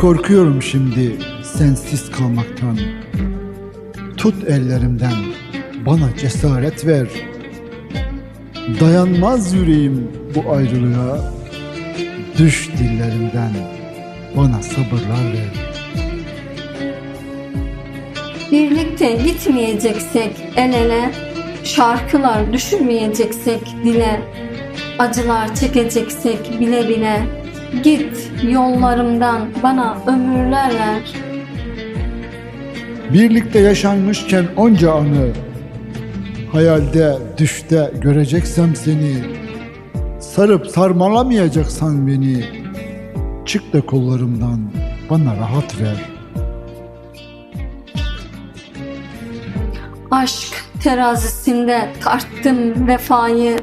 Korkuyorum şimdi sensiz kalmaktan. Tut ellerimden, bana cesaret ver. Dayanmaz yüreğim bu ayrılığa. Düş dillerimden, bana sabırlar ver. Birlikte gitmeyeceksek el ele, şarkılar düşürmeyeceksek dile, acılar çekeceksek bile bile, git yollarımdan bana ömürler ver. Birlikte yaşanmışken onca anı Hayalde, düşte göreceksem seni Sarıp sarmalamayacaksan beni Çık da kollarımdan bana rahat ver Aşk terazisinde tarttım vefayı,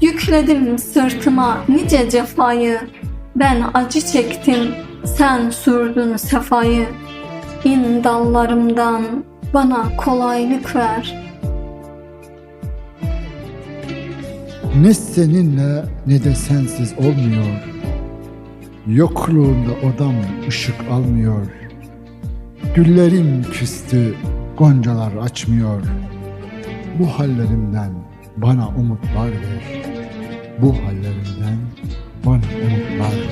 yükledim sırtıma nice cefayı. Ben acı çektim, sen sürdün sefayı. İn dallarımdan bana kolaylık ver. Ne seninle ne de sensiz olmuyor. Yokluğunda odam ışık almıyor. Güllerim küstü, goncalar açmıyor. Bu hallerimden bana umutlar ver. Bu hallerimden bana umutlar ver